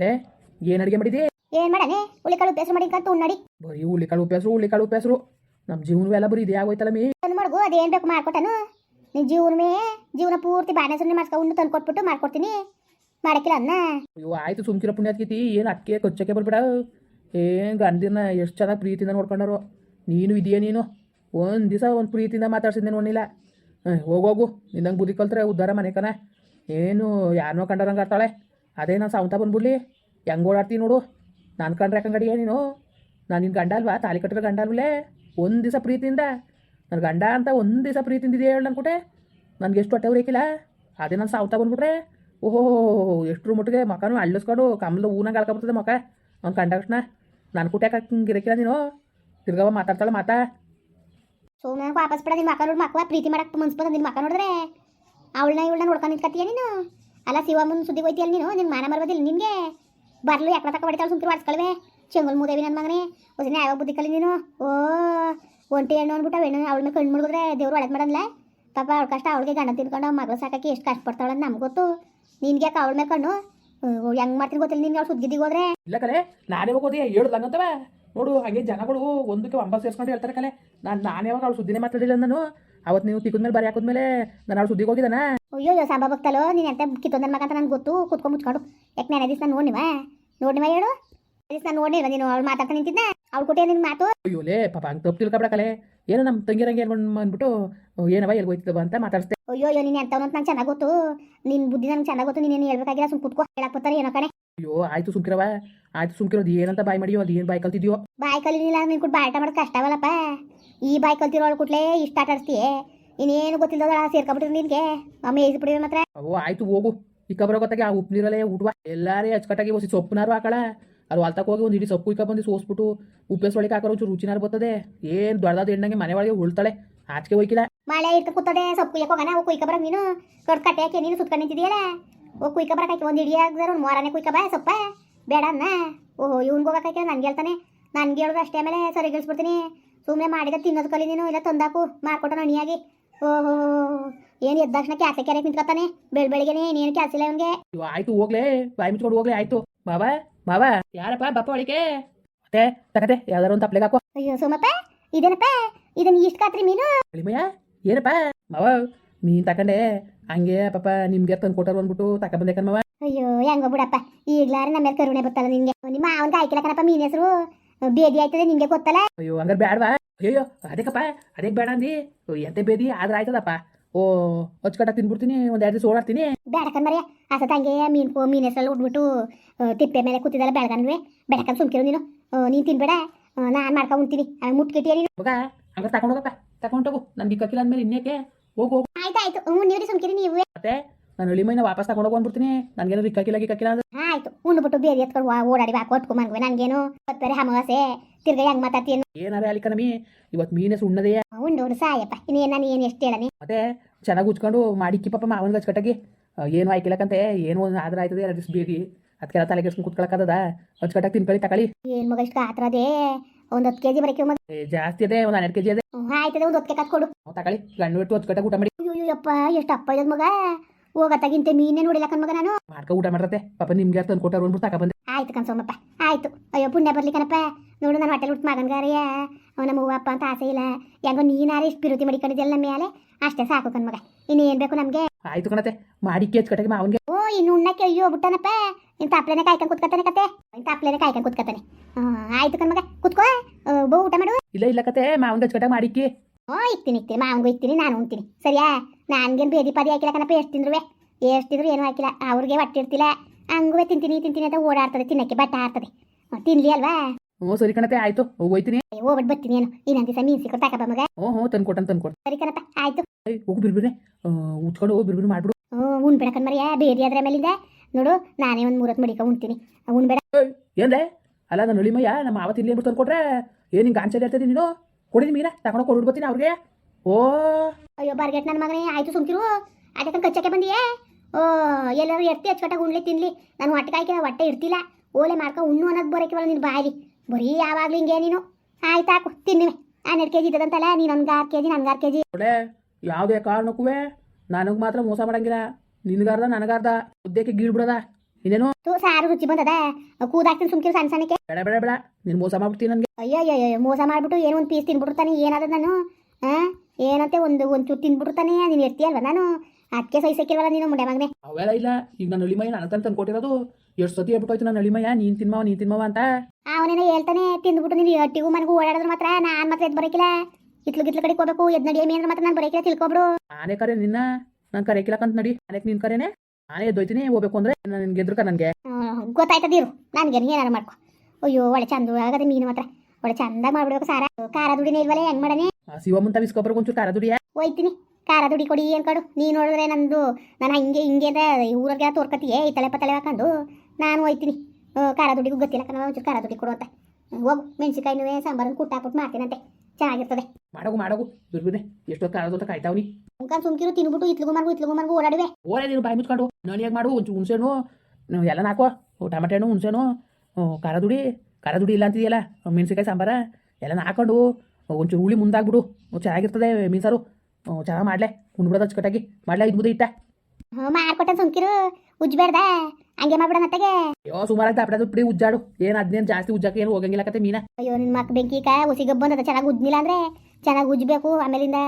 ಲೇ ಏನು ಅಡುಗೆ ಮಾಡಿದೆ? ಏನ್ ಮಾಡನೆ ಹುಳಿಕಾಳು ಬೇಸರ ಮಾಡಿ ಕತ್ತು ಉಣ್ಣಾಡಿ. ಬರೀ ಹುಳ್ಳಿಕಾಳು ಉಪ್ಪೆಸ್ರು ಹುಳ್ಳಿಕಾಳು ಉಪ್ಪೆಸ್ರು ನಮ್ಮ ಜೀವನವೆಲ್ಲ ಬರೀ ಇದೇ ಆಗೋಯ್ತಲ್ಲ ಮೇ. ನನ್ನ ಮಡ್ಗು ಅದೇನ್ ಬೇಕು ಮಾಡ್ಕೊಟ್ಟನು. ನಿನ್ ಜೀವನವೇ ಜೀವನ ಪೂರ್ತಿ ಬಾಣೆ ಸುಮ್ಮನೆ ಮಾಡ್ಸ್ಕೊಂಡು ಉಣ್ಣು ತಂದು ಕೊಟ್ಬಿಟ್ಟು ಮಾಡ್ಕೊಡ್ತೀನಿ. ಮಾಡಕ್ಕಿಲ್ಲ ಅನ್ನ? ಅಯ್ಯೋ ಆಯ್ತು ಸುಮ್ಕಿರ ಪುಣ್ಯಾತ್ಕೈತಿ ಏನು ಅಕ್ಕೆ ಕೊಚ್ಚಕ್ಕೆ ಬರ್ಬೇಡ. ಏನ್ ಗಂಡಿನ ಎಷ್ಟು ಚೆನ್ನಾಗಿ ಪ್ರೀತಿಯಿಂದ ನೋಡ್ಕೊಂಡರು. ನೀನು ಇದೆಯಾ ನೀನು. ಒಂದು ದಿವಸ ಒಂದು ಪ್ರೀತಿಯಿಂದ ಮಾತಾಡ್ಸಿದ್ದೆ ನೋಡಿಲ್ಲ ಹೋಗೋಗು ನಿನ್ನಂಗೆ ಬುದ್ಧಿ ಕಲ್ತ್ರೆ ಉದ್ಧಾರ ಮನೆ ಕನ ಏನು ಯಾರನ್ನೋ ಕಂಡರಂಗೆ ಆಡ್ತಾಳೆ. ಅದೇ ನಾನು ಸಾವಂತ ಬಂದ್ಬಿಡ್ಲಿ. ಹೆಂಗೆ ಓಡಾಡ್ತೀನಿ ನೋಡು. ನಾನು ಕಂಡ್ರೆ ಯಾಕಂಗಡಿಯ ನೀನು? ನಾನು ನಿನ್ನ ಗಂಡ ಅಲ್ವಾ? ತಾಲಿ ಕಟ್ಟಿರೋ ಗಂಡ ಅಲ್ವಲೇ ಒಂದು ದಿವಸ ಪ್ರೀತಿಯಿಂದ. ನನ್ನ ಗಂಡ ಅಂತ ಒಂದು ದಿವಸ ಪ್ರೀತಿಯಿಂದ ಇದೆಯಾ ಹೇಳಿ ಅನ್ಕೊಟ್ಟೆ ನನಗೆ ಎಷ್ಟು ಹೊಟ್ಟೆ ಉರಿಕಿಲ್ಲ ಅದೇ ನಾನು ಸಾವಂತ ಬಂದ್ಬಿಟ್ರೆ. ಓಹೋ ಎಷ್ಟ್ರ ಮಟ್ಟಿಗೆ ಮಕನೂ ಅಳ್ಳಿಸ್ಕೊಂಡು ಕಮಲ ಹೂನಾಗ ಅಳ್ಕೊಬರ್ತದೆ ಮಕ. ಅವ್ನು ಕಂಡ ತಕ್ಷಣ ನಾನು ಕುಟ್ಯಾಕ ಹಿಂಗಿರಕಿಲ್ಲ ನೀನು? ತಿರ್ಗವ ಮಾತಾಡ್ತಾಳೆ ಮಾತಾ. ಸುಮ್ಮನೆ ವಾಪಸ್ ಬಿಡ ನಿನ್ನ ಮಕ್ಕ ನೋಡಿ ಮಕ್ಕ ಪ್ರೀತಿ ಮಾಡಕ್ಕೆ ಮನ್ಸ್ ನಿನ್ನ ನಿನ್ ಮಕ್ಕ ನೋಡಿದ್ರೆ. ಅವಳನ್ನ, ಇವಳನ್ನ ನೋಡ್ಕೊಂಡು ನಿಂತ್ಕತ್ತೀಯ ನೀನು? ಅಲ್ಲ ಶಿವಮ್ಮನ ಸುದ್ದಿ ಹೋಯ್ತಿಯಲ್ಲ ನೀನು? ನಿನ್ ಮಾನ ಮರಬೋದಿಲ್ಲ ನಿನ್ಗೆ? ಬರ್ಲು, ಯಾಕೆ ತಕ ಹೊಡಿತಾಳೆ ಸುಮ್ಕಿರು ಮಾಡಿಸ್ಕೊಳ್ವೆ ಚೆಂಗಲ್ ಮೂದೇವಿ ನನ್ನ ಮಗನೇ ಹೊಸನೇ ಯಾವ ಬುದ್ಧಿ ಕಲಿ ನೀನು? ಓ, ಒಂಟಿ ಹೆಣ್ಣು ಅಂದ್ಬಿಟ್ಟು ಹೆಣ್ಣು ಅವಳ ಮೇಲೆ ಕಣ್ಣು ಮುಳುಗಿದ್ರೆ ದೇವ್ರು ಒಳಗೆ ಮಾಡಲ್ಲ ಪಾಪ ಅವ್ಳ ಕಷ್ಟ, ಅವಳಿಗೆ ಗಂಡ ತಿನ್ಕೊಂಡು ಮಗಳು ಸಾಕಕ್ಕೆ ಎಷ್ಟು ಕಷ್ಟ ಪಡ್ತಾಳೆ ನಮ್ಗೆ ಗೊತ್ತು. ನಿನ್ಗೆ ಯಾಕೆ ಅವಳ ಮೇಲೆ ಕಣ್ಣು? ಹೆಂಗೆ ಮಾಡ್ತೀನಿ ಗೊತ್ತಿಲ್ಲ ನಿನ್ಗೆ ಅವ್ಳು ಸುದ್ದಿಗೆ ಹೋದ್ರೆ? ಇಲ್ಲ ಕಲೆ, ನಾನೇ ಹೋಗೋದೇ ಹೇಳುದಂಗಂತವ ನೋಡು, ಹಾಗೆ ಜನಗಳು ಒಂದಕ್ಕೆ ಒಂಬತ್ತು ಸೇರ್ಸ್ಕೊಂಡು ಹೇಳ್ತಾರೆ ಕಲೆ. ನಾನು, ನಾನೇ ಯಾವಾಗ ಅವ್ಳು ಸುದ್ದಿನೇ ಮಾತಾಡಿಲ್ಲ ನಾನು ಅವತ್ತು ನೀವು ಕಿಕ್ಕದ ಮೇಲೆ ಬರೀ ಹಾಕಿದ್ಮೇಲೆ ನಾನು ಅವ್ಳು ಸುದ್ದಿಗೆ ಹೋಗಿದ್ದಾನ ಅಯ್ಯೋ ಅಯ್ಯೋ ಸಾಂಬಾ ಭಕ್ತಲೋ ನೀನು ಎಂತ ಕಿತ್ತೊಂದ ಮಗ ಅಂತ ನನಗೆ ಗೊತ್ತು. ಕುತ್ಕೊಂಡ್ ಮುಚ್ಕೊಂಡು. ಯಾಕೆ ನಾನು ದಿವಸ ನಾನು ನೋಡಿವ ನೋಡಿವ ಹೇಳು? ದಿವಸ ನಾನು ನೋಡಿವ ನೀನು ಅವ್ಳು ಮಾತಾಡ್ತಾ ನಿಂತಿದ್ದ ಅವ್ಳು ಕೊಟ್ಟೆ ನಿನ್ನ ಮಾತು? ಅಯ್ಯೋ ಲೇ ಪಾಪ ಹಂಗೆ ತಪ್ಪು ತಿಳ್ಕೊಬಿಡಕಲೆ ಏನೋ ನಮ್ಮ ತಂಗಿರಂಗೆ ಏನು ಅಂದ್ಬಿಟ್ಟು ಏನವ ಎಲ್ಲಿ ಹೋಯ್ತದವ ಅಂತ ಮಾತಾಡಿಸ್ದೆ. ಅಯ್ಯೋ ಅಯ್ಯೋ ನೀನು ಎಂತವನು ಅಂತ ನಂಗೆ ಚೆನ್ನಾಗಿ ಗೊತ್ತು. ನಿನ್ನ ಬುದ್ಧಿ ನಂಗೆ ಚೆನ್ನಾಗಿ ಗೊತ್ತು. ನೀನೇನು ಹೇಳ್ಬೇಕಾಗಿಲ್ಲ ಸುಮ್ ಕುತ್ಕೋ. ಹೇಳಕ್ಕೆ ಬರ್ತಾರೆ ಏನೋ ಕಣೆ. ಅಯ್ಯೋ ಆಯ್ತು ಸುಮ್ಕಿರವ ಆಯ್ತು ಸುಮ್ಕಿರೋದು ಏನಂತ ಬಾಯ್ ಮಾಡಿಯೋ ಅಲ್ಲಿ ಏನು ಬಾಯ್ ಕಲ್ತಿದ್ಯೋ? ಬಾಯ್ ಕಲಿಲಿಲ್ಲ ನೀನ್ ಕೂಡ ಬಾಯ್ಟ ಮಾಡೋದು ಕಷ್ಟವಲ್ಲಪ್ಪ ಈ ಬಾಯ್ ಕಲ್ತಿರೋಳು ಕೂಡ್ಲೇ ಇಷ್ಟ ಆಟ ಆಡಿಸ್ತೀಯ. ಇನ್ನೇನು ಗೊತ್ತಿಲ್ಲದ ಸೇರ್ಕೊಬಿಟ್ರಿ ನಿನ್ಗೆ. ಮಮ್ಮಿ ಏಜ್ ಬಿಡಿವೆ ಮಾತ್ರ. ಅವು ಆಯ್ತು ಹೋಗು. ಇಕ್ಕ ಬರೋ ಗೊತ್ತಾಗಿ ಆ ಉಪ್ಪು ನೀರಲ್ಲೇ ಉಟ್ವಾ ಎಲ್ಲಾರೇ ಅಚ್ಚುಕಟ್ಟಾಗಿ ಹೊಸಿ ಸೊಪ್ಪುನಾರು ಹಾಕಳ. ಅದು ಹೊಲ್ತಕ್ಕೆ ಹೋಗಿ ಒಂದು ಇಡೀ ಸೊಪ್ಪು ಇಕ್ಕ ಬಂದು ಸೋಸ್ಬಿಟ್ಟು ಬಿಟ್ಟು ಒಳಗೆ ಹಾಕೋರು ಒಂಚೂರು ರುಚಿನಾರು ಬರ್ತದೆ. ಏನ್ ದೊಡ್ಡದಾದ ಎಣ್ಣಂಗೆ ಮನೆ ಒಳಗೆ ಉಳ್ತಾಳೆ. ಆಚೆಗೆ ಹೋಗಿಲ್ಲ ಮಳೆ ಇಟ್ಟು ಕೂತದೆ ಸೊಪ್ಪು ಯಾಕೆ ಹೋಗೋಣ ಹೋಗಿ ಕುಯ್ಕ ಬರೋ ನೀನು. ದೊಡ್ಡ ಕಟ್ಟೆ ಹಾಕಿ ನೀನು ಸುತ್ಕೊಂಡು ನಿಂತಿದೆಯಲ್ಲ. ಹೋಗಿ ಕುಯ್ಕ ಬರಕಾಯ್ತು ಒಂದು ಇಡಿ ಹಾಕ್ದಾರ ಒಂದು ಮೊರನೆ ಕುಯ್ಕ ಬಾಯ ಸೊಪ್ಪ? ಬೇಡ ಅನ್ನ. ಓಹೋ ಇವ್ನಿಗೆ ಹೋಗಕ್ಕೆ ನನ್ಗೆ ಹೇಳ್ತಾನೆ. ನನ್ಗೆ ಹೇಳೋದು ಅಷ್ಟೇ ಆಮೇಲೆ ಸರಿ ಗಿಳಿಸ್ಬಿಡ್ತೀನಿ ಸುಮ್ಮನೆ ಮಾಡಿದ ತಿನ್ನೋದು ಕಲಿ ನೀನು ಇಲ್ಲ ತಂದಾಕು ಮಾಡ್ಕೊಟ್ಟು ನಣಿಯಾಗಿ ಓಹೋ ಏನು ಎದ್ದ ತಕ್ಷಣ ಕ್ಯಾಸೆ ಕೆರೆ ನಿಂತ್ಕೊತಾನೆ. ಬೆಳ್ ಬೆಳಿಗ್ಗೆನೆ ಏನೇನು ಕೆಲಸ ಇಲ್ಲ ಅವನಿಗೆ ಆಯ್ತು ಹೋಗ್ಲೇ. ಬಾಯಿ ಮುಚ್ಕೊಂಡು ಹೋಗ್ಲೇ ಆಯ್ತು. ಮಾವ ಬಾಬಾ ಯಾರಪ್ಪ ಬಪ್ಪ ಒಳಿಕೆ ಮತ್ತೆ ತಗತೆ ಯಾವ್ದಾರು ಒಂದು ತಪ್ಲೆಗೆ ಹಾಕೋ ಅಯ್ಯೋ ಸೋಮಪ್ಪ ಇದೇನಪ್ಪ? ಇದನ್ನ ಇಷ್ಟು ಕಾತ್ರಿ ಮೀನು? ಏನಪ್ಪ? ಮಾವ ಮೀನ್ ತಕೊಂಡೆ. ಹಂಗೆ ಪಾಪ ನಿಮ್ಗೆ ತಂದು ಕೊಟ್ಟರು ಅಂದ್ಬಿಟ್ಟು ತಕ ಬಂದೆ ಮಾವ. ಅಯ್ಯೋ ಹೆಂಗೋ ಬಿಡಪ್ಪ ಈಗ್ಲಾರ ನಮ್ಮ ಮೇಲೆ ಕರುಣೆ ಬರ್ತಲ್ಲ ನಿನ್ಗೆ ನಿಮ್ಮ ಅವನ್ಗೆ ಆಯ್ಕಿಲ್ಲ ಕಣಪ್ಪ ಮೀನ್ ಹೆಸರು. ಬೇದಿ ಆಯ್ತದೆ ನಿಂಗೆ ಗೊತ್ತಲ್ಲ? ಅಯ್ಯೋ ಹಂಗಾರೆ ಬೇಡವಾ ಅಯ್ಯೋ ಅದಕ್ಕಪ್ಪ ಅದಕ್ಕೆ ಬೇಡ ಅಂದಿ. ಎಂತೆ ಬೇದಿ? ಆದ್ರೆ ಆಯ್ತದಪ್ಪ. ಓ ಹೊಚ್ಕಟ್ಟ ತಿನ್ಬಿಡ್ತೀನಿ ಒಂದು ಎರಡು ದಿವಸ ಓಡಾಡ್ತೀನಿ. ಬೇಡಕನ್ ಮರಿಯ. ಆಸ ಹಂಗೆ ಮೀನ್ ಮೀನ್ ಹೆಸರಲ್ಲಿ ಉಟ್ಬಿಟ್ಟು ತಿಪ್ಪೆ ಮೇಲೆ ಕೂತಿದ್ದಲ್ಲ ಬೆಳಗನ್ವೆ ಬೆಳಕನ್ ಸುಮ್ಕಿರು ನೀನು. ನೀನ್ ತಿನ್ಬೇಡ. ನಾನು ಮಾಡ್ಕೊಂಡು ಉಣ್ತೀನಿ ಆಮೇಲೆ ಮುಟ್ಕೆಟಿಯ ನೀನು. ಮಗ ಹಂಗಾರೆ ತಗೊಂಡೋಗಪ್ಪ ತಗೊಂಡೋಗು ನನ್ಗೆ ಕಕ್ಕಿಲ್ಲ ಅಂದ್ಮೇಲೆ ಇನ್ನೇಕೆ ಹೋಗು ಹೋಗು. ಆಯ್ತು ಆಯ್ತು ಹ್ಞೂ ನೀವು ಸುಮ್ಕಿರಿ ನೀವು ಮತ್ತೆ ನಾನು ಹಳ್ಳಿ ಮೈನ ವಾಪಸ್ ತಗೊಂಡೋಗಿ ಬಂದ್ಬಿಡ್ತೀನಿ. ನನಗೇನು ರಿಕ್ಕಕ್ಕಿಲ್ಲ ಗಿಕ್ಕಕ್ಕಿಲ್ಲ ಅಂದ್ರೆ. ಆಯ್ತು. ಉಂಡ್ಬಿಟ್ಟು ಬೇರೆ ಎತ್ಕೊಂಡು ಓಡಾಡಿ ಬಾ ಕೊಟ್ಕೊ ಮನ್ವೆ ನನಗೇನು ಬೇರೆ ಅಮಾವಾಸೆ ತಿರ್ಗಾ ಹೆಂಗ್ ಮಾತಾಡ್ತೀನಿ ಏನಾರೇ ಅಲ್ಲಿ ಕಣಮಿ? ಇವತ್ತು ಮೀನೇ ಸುಣ್ಣದೆಯಾ ಉಂಡು ಉಂಡು. ಸಾಯಪ್ಪ. ಇನ್ನೇನು ನಾನು ಏನು ಎಷ್ಟು ಹೇಳನೆ? ಮತ್ತೆ ಚೆನ್ನಾಗಿ ಉಚ್ಕೊಂಡು ಮಾಡಿಕ್ಕಿ ಪಾಪ ಮಾವನ ಅಚ್ಚುಕಟ್ಟಾಗಿ ಆ, ಏನು ಆಯ್ಕಿಲ್ಲಕಂತೆ ಏನು ಒಂದು ಆದ್ರೆ ಆಯ್ತದೆ ಎರಡು ದಿವಸ ಬೇದಿ. ಅದಕ್ಕೆಲ್ಲ ತಲೆ ಕೆಡ್ಸ್ಕೊಂಡು ಕುತ್ಕೊಳಕ್ಕದ ಅಚ್ಚುಕಟ್ಟಾಗಿ ತಿನ್ಕೊಳ್ಳಿ ತಗೊಳ್ಳಿ ಏನು ಮಗ ಇಷ್ಟು ಆತರ ಅದೇ ಒಂದು ಹತ್ತು ಕೆಜಿ ಬರಕ್ಕೆ ಮಗ ಏ, ಜಾಸ್ತಿ ಅದೇ ಒಂದು ಹನ್ನೆರಡು ಕೆಜಿ ಇದೆ ಅದೇ ಆಯ್ತದೆ ಒಂದು ಹೊತ್ತಿಗೆ ಕತ್ಕೊಡು ಅವ್ ತಗೊಳ್ಳಿ. ಗಂಡು ಬಿಟ್ಟು ಅಚ್ಚುಕಟ್ಟಾಗಿ ಊಟ ಮಾಡಿ. ಅಯ್ಯೋ ಅಯ್ಯಪ್ಪ ಎಷ್ಟು ಅಪ್ಪ ಇದ್ದದ ಮಗ. ಹೋಗತ್ತಾಗಿಂತ ಮೀನೇ ನೋಡಿಲ್ಲ ಕಣ್ ಮಗ ನಾನು. ಮಾಡ್ಕೊ ಊಟ ಮಾಡ್ರತ್ತೆ. ಪಾಪ ನಿಮ್ಗೆ ಯಾರು ತಂದು ಕೊಟ್ಟಾರ ಒಂದ್ಬಿಟ್ಟು ತಗೊಬಂದೆ ಆಯ್ತು ಕನ್ಸೋಮಪ್ಪ ಆಯ್ತು. ಅಯ್ಯೋ ಪುಣ್ಯ ಬರ್ಲಿ ಕಣಪ್ಪ. ನೋಡು ನಾನು ಹೊಟ್ಟೆಲ್ ಹುಟ್ಟು ಮಗನ್ಗಾರಿಯ ಅವ ನಮ್ಮ ಅವ್ವ ಅಪ್ಪ ಅಂತ ಆಸೆ ಇಲ್ಲ. ಹೆಂಗೋ ನೀನಾರೆ ಇಷ್ಟು ಬಿರುತಿ ಮಡಿಕೊಂಡಿದ್ದೆಲ್ಲ ನಮ್ಮ ಮೇಲೆ ಅಷ್ಟೇ ಸಾಕು ಕಣ್ಮಗ ಇನ್ನು ಏನು ಬೇಕು ನಮಗೆ? ಆಯ್ತು ಕಣತೆ. ಕೇಚ್ ಅಚ್ಚುಕಟ್ಟಾಗಿ ಮಾವನಿಗೆ. ಓ ಇನ್ನು ಉಣ್ಣಕ್ಕೆ ಅಯ್ಯೋ ಬಿಟ್ಟನಪ್ಪ. ಇನ್ನು ಅಪ್ಲೇನೆ ಕಾಯ್ಕೊಂಡು ಕುತ್ಕತಾನೆ ಕತೆ. ಇನ್ನು ಅಪ್ಲೇನೆ ಕಾಯ್ಕೊಂಡು ಕುತ್ಕತಾನೆ ಆಯ್ತು ಕಣ್ ಕಣ್ಮಗ ಕುತ್ಕೋ. ಬೋ ಊಟ ಮಾಡು. ಇಲ್ಲ ಇಲ್ಲ ಕತೆ ಮಾವನಿಗೆ ಅಚ್ಚುಕಟ್ಟಾಗಿ ಮಾಡಿಕ್ಕಿ. ಓ ಇಕ್ತೀನಿ ಇಕ್ತೀನಿ ಮಾವಂಗೂ ಇಕ್ತೀನಿ ನಾನು ಉಣ್ತೀನಿ. ಸರಿಯಾ? ನಾನ್ಗೇನು ಬೇದಿ ಪದಿ ಹಾಕಿಲ್ಲ ಕಣಪ್ಪ ಎಷ್ಟು ತಿಂದ್ರು ಎಷ್ಟು ತಿಂದ್ರು ಏನೂ ಹಾಕಿಲ್ಲ. ಅವ್ರಿಗೆ ಹೊಟ್ಟೆ ಹಂಗುವೆ ಹಂಗೂ ತಿಂತೀನಿ ತಿಂತೀನಿ ಅಂತ ಓಡಾಡ್ತದೆ ತಿನ್ನಕ್ಕೆ ಬಟ್ಟ ಆಡ್ತದೆ ತಿನ್ಲಿ ಅಲ್ವಾ? ಹ್ಞೂ ಸರಿ ಕಣತೆ ಆಯ್ತು ಹೋಯ್ತೀನಿ. ಹೋಗ್ಬಿಟ್ಟು ಬರ್ತೀನಿ ಏನು. ಇನ್ನೊಂದು ದಿವಸ ಮೀನ್ ಸಿಕ್ಕೋ ತಕ ಮಗ. ಹ್ಞೂ ಹ್ಞೂ ತಂದು ಕೊಟ್ಟಂತ ತಂದು ಕೊಟ್ಟು ಸರಿ ಕಣಪ್ಪ ಆಯ್ತು. ಹೋಗಿ ಬಿರ್ಬಿನೆ ಉಚ್ಕೊಂಡು ಹೋಗಿ ಬಿರ್ಬಿನೆ ಮಾಡ್ಬಿಡು. ಹ್ಞೂ ಉಣ್ಬೇಡ ಕಣ್ಮರಿಯ ಬೇದಿ ಆದ್ರೆ ಮೇಲಿಂದ. ನೋಡು ನಾನೇ ಒಂದು ಮೂರತ್ತು ಮಡಿಕ ಉಣ್ತೀನಿ. ಉಣ್ಬೇಡ. ಏನ್ರೆ ಅಲ್ಲ ನಾನು ಹಳ್ಳಿಮಯ್ಯ ನಮ್ಮ ಆವತ್ತು ಇಲ್ಲಿ ಅಂದ್ಬಿಟ್ಟು ತಂದು ಕೊಟ್ರೆ? ಏನು ಹಿಂಗೆ ಗಾಂಚಲಿ ಇರ್ತದೆ ನೀನು? ಕೊಡಿ ಮೀನ ತಗೊಂಡು ಕೊಡ್ಬಿಟ್ಟು ಬರ್ತೀನಿ ಅವ್ರಿಗೆ. ಓ. ಅಯ್ಯೋ ಬಾರ್ಗೆಟ್ ನನ್ನ ಮಗನೇ ಆಯ್ತು ಸುಮ್ಕಿರು. ಅದಕ್ಕೆ ಕಚ್ಚಕ್ಕೆ ಬಂದಿಯೇ? ಓ ಎಲ್ಲರೂ ಎತ್ತಿ ಹಚ್ಕಟ್ಟಾಗ ಉಣ್ಲಿ ತಿನ್ಲಿ. ನಾನು ಹೊಟ್ಟೆ ಕಾಯ್ಕೆ ಹೊಟ್ಟೆ ಇರ್ತಿಲ್ಲ ಓಲೆ ಮಾಡ್ಕೊ ಉಣ್ಣು ಅನ್ನೋದು ಬರೋಕಿವಲ್ಲ ನೀನು ಬಾಯಿ ಬರೀ ಯಾವಾಗಲೂ ಹಿಂಗೆ ನೀನು. ಆಯ್ತಾಕು ತಿನ್ನಿವೆ ಹನ್ನೆರಡು ಕೆ ಜಿ ಇದ್ದದಂತಲ್ಲ ನೀನು ನನ್ಗೆ ಆರು ಕೆ ಜಿ ನನ್ಗೆ ಆರು ಕೆ ಜಿ ಒಳ್ಳೆ ಯಾವುದೇ ಕಾರಣಕ್ಕೂ ನನಗೆ ಮಾತ್ರ ಮೋಸ ಮಾಡಂಗಿಲ್ಲ. ನಿನಗಾರ್ದ ನನಗಾರ್ದ. ಉದ್ದಕ್ಕೆ ಗೀಳ್ಬಿಡದ. ಇನ್ನೇನು? ತೂ ಸಾರು ರುಚಿ ಬಂದದ. ಕೂದಾಕ್ತೀನಿ ಸುಮ್ಕಿರು ಸಣ್ಣ ಸಣ್ಣಕ್ಕೆ. ಬೇಡ ಬೇಡ ಬೇಡ. ನೀನು ಮೋಸ ಮಾಡ್ಬಿಡ್ತೀನಿ ನನಗೆ. ಅಯ್ಯೋ ಅಯ್ಯೋ ಅಯ್ಯೋ ಮೋಸ ಮಾಡ್ಬಿಟ್ಟು ಏನೋ ಒಂದು ಪೀಸ್ ತಿನ್ಬಿಡ್ತಾನೆ ಏನಾದ ನಾನು? ಆ? ಏನಂತೆ ಒಂದು ಒಂದ್ ಚೂರು ತಿನ್ಬಿಟ್ಟಿರ್ತಾನೆ ನೀನು ಇರ್ತೀಯಲ್ವ ನಾನು? ಅದಕ್ಕೆ ಸಹಿಸಕ್ಕಿಲ್ವಲ್ಲ ನೀನು ಮುಂಡೆ ಮಗನೆ. ಅವೆಲ್ಲ ಇಲ್ಲ ಈಗ ನನ್ನ ಹಳ್ಳಿಮಯ್ಯ ನನ್ನ ತಂದು ಕೊಟ್ಟಿರೋದು. ಎಷ್ಟು ಸತಿ ಹೇಳ್ಬಿಟ್ಟೋಯ್ತು ನನ್ನ ಹಳ್ಳಿಮಯ್ಯ ನೀನು ತಿನ್ಮಾವ ನೀನು ತಿನ್ಮಾವ ಅಂತ. ಅವನೇನೋ ಹೇಳ್ತಾನೆ ತಿಂದ್ಬಿಟ್ಟು ನೀನು ಹಟ್ಟಿಗೂ ಮನೆಗೂ ಓಡಾಡಿದ್ರೆ ಮಾತ್ರ ನಾನು ಮಾತ್ರ ಎದ್ದು ಬರೋಕಿಲ್ಲ. ಇತ್ಲು ಗಿತ್ಲು ಕಡೆ ಹೋಗ್ಬೇಕು ಎದ್ ನಡಿ ಅಂದ್ರೆ ಮಾತ್ರ ನಾನು ಬರೋಕಿಲ್ಲ ತಿಳ್ಕೊಬ್ರು ಆನೆ ಕರೆ ನಿನ್ನ ನಾನು ಕರೆಕಿಲ್ಲಕಂತ ನಡಿ. ಆನೆಕ್ ನಿನ್ ಕರೆನೆ? ಆನೆ ಎದ್ದೋಯ್ತೀನಿ ಹೋಗ್ಬೇಕು ಅಂದ್ರೆ ನನ್ಗೆ. ಎದ್ರಕ ನನಗೆ ಗೊತ್ತಾಯ್ತದಿರು ನನಗೆ ಏನಾರು ಮಾಡ್ಕೊ. ಅಯ್ಯೋ ಒಳ್ಳೆ ಚಂದ ಆಗದೆ ಮೀನು ಮಾತ್ರ. ಒಳ್ಳೆ ಚಂದಾಗಿ ಮಾಡ್ಬಿಡ್ಬೇಕು ಸಾರ. ಖಾರ ದುಡಿನೇ ಇಲ್ವಲ್ಲ ಹೆಂಗ್ ಮಾಡನೆ? ಶಿವಮಂತ ಬಿಸ್ಕೊಬ್ರಿಗೆ ಒಂಚೂರು ಖಾರ ದುಡಿಯ? ಹೋಯ್ತೀನಿ. ಖಾರ ದುಡಿ ಕೊಡಿ ಏನ್ ಕಡು. ನೀನು ನೋಡಿದ್ರೆ ನಂದು ನಾನು ಹಂಗೆ ಹಿಂಗೆ ಅಂತ ಊರಿಗೆ ತೋರ್ಕತಿಯೇ ಈ ತಲೆ ಪತ್ತಲೆ ಹಾಕೊಂಡು. ನಾನು ಹೋಯ್ತೀನಿ. ಖಾರ ದುಡಿಗೂ ಗೊತ್ತಿಲ್ಲ ಕಣ ಒಂಚೂರು ಖಾರ ದುಡಿ ಕೊಡು ಅಂತ. ಹೋಗು. ಮೆಣಸಿಕಾಯಿನೂ ಸಾಂಬಾರನ್ನು ಕುಟ್ಟ ಹಾಕ್ಬಿಟ್ಟು ಮಾಡ್ತೀನಂತೆ. ಚೆನ್ನಾಗಿರ್ತದೆ ಮಾಡಗು ಮಾಡಗು ದುರ್ಬಿದೆ ಎಷ್ಟೊತ್ತು ಕಾಲದೊತ್ತ ಕಾಯ್ತಾವ್ನಿ. ಮುಖಾನ್ ಸುಮ್ಕಿರು ತಿನ್ಬಿಟ್ಟು ಇತ್ಲಗು ಮಾರ್ಗು ಇತ್ಲಗು ಮಾರ್ಗು ಓಡಾಡಿವೆ. ನೀನು ಬಾಯಿ ಮುಚ್ಕೊಂಡು. ನನಗೆ ಮಾಡು ನೀವು ಎಲ್ಲ ಹಾಕೋ ಟಮಟೆ ಹಣ್ಣು ಹ್ಮ್, ಖಾರ ದುಡಿ ಖಾರ ದುಡಿ ಇಲ್ಲ ಅಂತಿದೆಯಲ್ಲ ಮೆಣಸಿನ್ಕಾಯಿ ಸಾಂಬಾರ ಎಲ್ಲ ಹಾಕೊಂಡು ಒಂಚೂರು ಹುಳಿ ಮುಂದಾಗ್ಬಿಡು. ಚೆನ್ನಾಗಿರ್ತದೆ ಮೀನ್ಸಾರು. ಚೆನ್ನಾಗಿ ಮಾಡಲೆ. ಮಾಡ್ಲೇ ಅಚ್ಚುಕಟ್ಟಾಗಿ. ಮಾಡಲೇ ಇದು ಮುದ್ದೆ ಇಟ್ಟ. ಮಾಡ್ಕೊಟ್ಟೆ ಸುಮ್ಕಿರು ಉಜ್ಬೇಡ್ದ ಹಂಗೆ ಮಾಡ್ಬಿಡೋಣ ಅತ್ತಗೆ. ಅಯ್ಯೋ ಸುಮಾರಾಗಿ ತಾಪಡೋದು ಬಿಡಿ ಉಜ್ಜಾಡು. ಏನು ಅದ್ನೇನು ಜಾಸ್ತಿ ಉಜ್ಜಕ್ಕೆ ಏನು ಹೋಗಂಗಿಲ್ಲ ಕತೆ ಮೀನ. ಅಯ್ಯೋ ನಿನ್ನ ಮಕ್ಕ ಬೆಂಕಿ ಕಾ ಉಸಿ ಗಬ್ಬು ಬಂದದ ಚೆನ್ನಾಗಿ ಉಜ್ನಿಲ್ಲ ಅಂದ್ರೆ ಚೆನ್ನಾಗಿ ಉಜ್ಬೇಕು ಆಮೇಲಿಂದ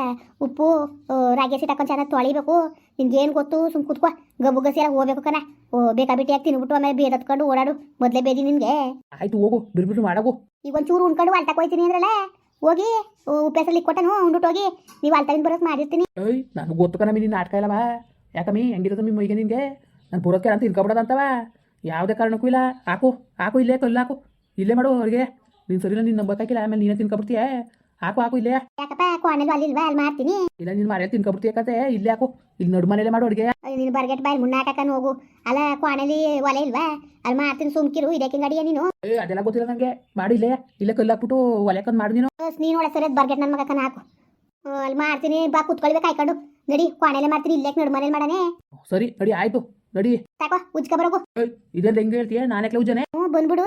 ಉಪ್ಪು ರಾಗಿ ಹಸಿ ತಕೊಂಡು ಚೆನ್ನಾಗಿ ತೊಳಿಬೇಕು. ನಿನ್ಗೇನು ಗೊತ್ತು ಸುಮ್ ಕೂತ್ಕೋ. ಗಬ್ಬು ಗಸಿ ಎಲ್ಲ ಹೋಗ್ಬೇಕು ಕಣ. ಓ ಬೇಕಾ ಬಿಟ್ಟಿಯಾಗಿ ತಿನ್ಬಿಟ್ಟು ಆಮೇಲೆ ಬೇದ ಹತ್ಕೊಂಡು ಓಡಾಡು. ಮೊದಲೇ ಬೇದಿ ನಿನಗೆ. ಆಯ್ತು ಹೋಗು. ಬಿಡ್ಬಿಟ್ಟು ಮಾಡಗು. ಈಗ ಒಂಚೂರು ಉಣ್ಕೊಂಡು ಅಲ್ಟಕ್ಕೆ ಹೋಯ್ತೀನಿ ಅಂದ್ರಲ್ಲ. ಹೋಗಿ ಉಪ್ಪೆಸಲ್ಲಿ ಕೊಟ್ಟನು ಉಂಡ್ಬಿಟ್ಟು ಹೋಗಿ. ನೀವು ಅಲ್ತಾವಿನ ಬರೋಕೆ ಮಾಡಿರ್ತೀನಿ. ಏಯ್ ನನಗೆ ಗೊತ್ತು ಕಣ ನೀನು ನಾಟಕ ಇಲ್ಲವಾ ಯಾಕಮ್ಮಿ ಹೆಂಗಿರೋದು ನಿಮ್ಮ ಈಗ ನಿನಗೆ? ನಾನು ಬರೋದಕ್ಕೆ ಅಂತ ತಿನ್ಕೊಬಿಡೋದಂತವ ಯಾವುದೇ ಕಾರಣಕ್ಕೂ ಇಲ್ಲ. ಹಾಕು ಹಾಕು ಇಲ್ಲೇ ಕಲ್ಲು ಹಾಕು. ಇಲ್ಲೇ ಮಾಡು ಅವ್ರಿಗೆ. ನೀನು ಸರಿಲ್ಲ ನೀನು ನಂಬಕ್ಕಾಗಿಲ್ಲ ಆಮೇಲೆ ನೀನೇ ತಿನ್ಕೊಬಿಡ್ತೀಯ? ಹಾಕು ಹಾಕು ಇಲ್ಲೇ. ಯಾಕಪ್ಪ ಕೊನೆಗೂ ಅಲ್ಲಿ ಇಲ್ವಾ? ಅಲ್ಲಿ ಮಾಡ್ತೀನಿ. ಇಲ್ಲ ನೀನು ಮನೇಲಿ ತಿನ್ಕೊಬಿಡ್ತೀಯ ಕತೆ? ಇಲ್ಲೇ ಹಾಕು. ಇಲ್ಲಿ ನಡು ಮನೇಲೆ ಮಾಡು ಅಡುಗೆ ನೀನು ಬರ್ಗೆಟ್ ಮುನ್ನ ಮುನ್ನಾಟಕನು ಹೋಗು. ಅಲ್ಲ ಕೋಣೆಲಿ ಒಲೆ ಇಲ್ವಾ? ಅಲ್ಲಿ ಮಾಡ್ತೀನಿ ಸುಮ್ಕಿರು. ಇದಕ್ಕೆ ಗಡಿಯ ನೀನು? ಏ ಅದೆಲ್ಲ ಗೊತ್ತಿಲ್ಲ ನನಗೆ ಮಾಡು ಇಲ್ಲೇ. ಇಲ್ಲೇ ಕಲ್ಲು ಹಾಕ್ಬಿಟ್ಟು ಒಲೆಕಂದು ಮಾಡು ನೀನು. ನೀನು ಒಳ್ಳೆ ಸರಿ ಬರ್ಗೆಟ್ ನನ್ನ ಮಗಕ್ಕನ ಹಾಕು. ಅಲ್ಲಿ ಮಾಡ್ತೀನಿ. ಬಾ ಕುತ್ಕೊಳ್ಬೇಕು ಕಾಯ್ಕೊಂಡು ನಡಿ ಕೋಣೆಲೆ ಮಾಡ್ತೀರಿ ಇಲ್ಲೇ ನಡು ಮನೇಲಿ ಮಾಡನೆ ಸರಿ ನಡಿ ಆಯ್ತು ನಡಿ. ತಾಕೋ ಉಜ್ಕ ಬರೋಕು ಇದೆಲ್ಲ ಹೆಂಗೆ ಹೇಳ್ತೀಯ? ನಾನೇ ಉಜ್ಜನೆ ಹ್ಞೂ ಬಂದ್ಬಿಡು.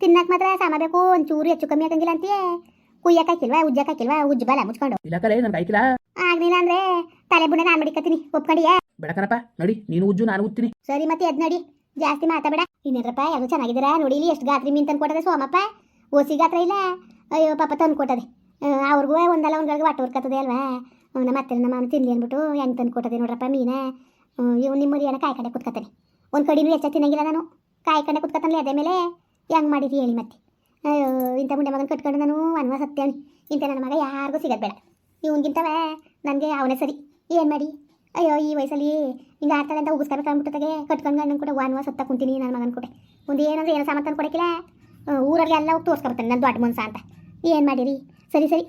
ತಿನ್ನಕ್ ಮಾತ್ರ ಸಾಮ ಬೇಕು ಒಂಚೂರು ಹೆಚ್ಚು ಕಮ್ಮಿ ಆಗಂಗಿಲ್ಲ ಅಂತೀಯ. ಕುಯ್ಯಕ್ ಹಾಕಿಲ್ವಾ ಉಜ್ಜಕ್ ಹಾಕಿಲ್ವಾ ಉಜ್ಜ ಬಲ ಮುಚ್ಕೊಂಡು. ಇಲ್ಲ ಕಲೆ ನನ್ಗೆ ಆಯ್ಕಿಲ್ಲ ಆಗ್ಲಿಲ್ಲ ಅಂದ್ರೆ ತಲೆ ಬುಡ ನಾನು ಮಡಿಕತ್ತೀನಿ ಒಪ್ಕೊಂಡಿಯಾ? ಬೇಡಕನಪ್ಪ ನಡಿ ನೀನು ಉಜ್ಜು ನಾನು ಉಜ್ತೀನಿ. ಸರಿ ಮತ್ತೆ ಎದ್ ನಡಿ ಜಾಸ್ತಿ ಮಾತಾಬೇಡ ಇನ್ನೇನ್ರಪ್ಪ ಯಾರು ಚೆನ್ನಾಗಿದ್ದೀರಾ? ನೋಡಿ ಇಲ್ಲಿ ಎಷ್ಟು ಗಾತ್ರಿ ಮೀನ್ ತಂದು ಕೊಟ್ಟದೆ ಸೋಮಪ್ಪ. ಓಸಿ ಗಾತ್ರ ಇಲ್ಲ ಅಯ್ಯೋ ಪಾಪ ತಂದು ಕೊಟ್ಟದೆ. ಅವ್ರಿಗೂ ಒಂದಲ್ಲ ಒಂದ್ಗಳಿಗೆ ಒಟ್ಟು ಹೊರ್ಕತ್ತದೆ ಅಲ್ವಾ? ನಮ್ಮ ಅತ್ತೆ ನಮ್ಮ ಮಾವನ ತಿನ್ಲಿ ಅಂದ್ಬಿಟ್ಟು ಹೆಂಗೆ ತಂದು ಕೊಟ್ಟದೆ ನೋಡ್ರಪ್ಪ ಮೀನ. ಇವ್ ನಿಮ್ಮ ಏನೋ ಕಾಯಿ ಕಂಡೆ ಕುತ್ಕತಾನೆ ಒಂದು ಕಡಿನೂ ಹೆಚ್ಚ ತಿನ್ನಂಗಿಲ್ಲ ನಾನು. ಕಾಯಿ ಕಂಡೆ ಕುತ್ಕತಾನಲ್ಲ ಅದೇ ಮೇಲೆ ಹೆಂಗೆ ಮಾಡಿದಿ ಹೇಳಿ ಮತ್ತೆ. ಅಯ್ಯೋ, ಇಂಥ ಮುಂಡೆ ಮಗನ ಕಟ್ಕೊಂಡು ನಾನು ಅನ್ವ ಸತ್ಯವನಿ ಇಂಥ ನನ್ನ ಮಗ ಯಾರಿಗೂ ಸಿಗೋದು ಬೇಡ. ಇವನ್ಗಿಂತವ ನನಗೆ ಅವನೇ ಸರಿ. ಏನು ಮಾಡಿ? ಅಯ್ಯೋ, ಈ ವಯಸ್ಸಲ್ಲಿ ಹಿಂಗೆ ಆಡ್ತಾಳೆ ಅಂತ ಉಗಿಸ್ಕೊಬೇಕು ಅಂದ್ಬಿಟ್ಟದಾಗೆ ಕಟ್ಕೊಂಡು ಗಂಡನ ಕೂಡ ಅನ್ವ ಸತ್ತ ಕುಂತೀನಿ ನನ್ನ ಮಗನ ಕೂಡ. ಒಂದು ಏನಂದ್ರೆ ಏನೋ ಸಾಮಾನು ತಂದು ಕೊಡಕ್ಕಿಲ್ಲ ಊರಲ್ಲಿ ಎಲ್ಲ ಹೋಗಿ ತೋರಿಸ್ಕೊಬರ್ತಾನೆ ನನ್ನ ದೊಡ್ಡ ಮನ್ಸ ಅಂತ. ಏನು ಮಾಡಿರಿ? ಸರಿ ಸರಿ.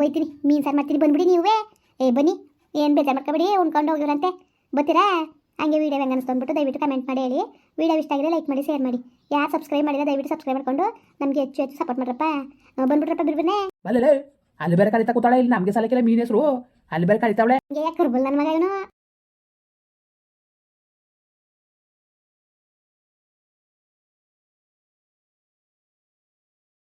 ಒಯ್ತೀನಿ. ಮೀನು ಸಾರು ಮಾಡ್ತೀನಿ. ಬಂದ್ಬಿಡಿ ನೀವೇ. ಏ ಬನ್ನಿ. ಏನು ಬೇಜಾರು ಮಾಡ್ಕೊಬೇಡಿ ಉಣ್ಕೊಂಡು ಹೋಗಿರಂತೆ ಬರ್ತೀರಾ ಹಂಗೆ ವೀಡಿಯೋ ಹೆಂಗೆ ಅನಿಸ್ತು ಅಂದ್ಬಿಟ್ಟು ದಯವಿಟ್ಟು ಕಮೆಂಟ್ ಮಾಡಿ ಹೇಳಿ. ವೀಡಿಯೋ ಇಷ್ಟ ಆಗಿದೆ ಲೈಕ್ ಮಾಡಿ ಶೇರ್ ಮಾಡಿ. ಯಾರು ಸಬ್ಸ್ಕ್ರೈಬ್ ಮಾಡಿದ್ರೆ ದಯವಿಟ್ಟು ಸಬ್ಸ್ಕ್ರೈಬ್ ಮಾಡ್ಕೊಂಡು ನಮಗೆ ಹೆಚ್ಚು ಹೆಚ್ಚು ಸಪೋರ್ಟ್ ಮಾಡ್ರಪ್ಪ. ಬಂದ್ಬಿಟ್ರಪ್ಪ ಬಿರ್ಬನ್ನೇ ಬಲ್ಲೇ ಅಲ್ಲಿ. ಬೇರೆ ಕರಿತಾ ಕೂತಾಳೆ ಇಲ್ಲಿ ನಮಗೆ ಸಲಕ್ಕೆಲ್ಲ ಮೀನ್ ಹೆಸರು. ಅಲ್ಲಿ ಬೇರೆ ಕರಿತಾವಳೆ. ಯಾಕೆ ಕರ್ಬಲ್ ನನ್ನ ಮಗ ಇವನು?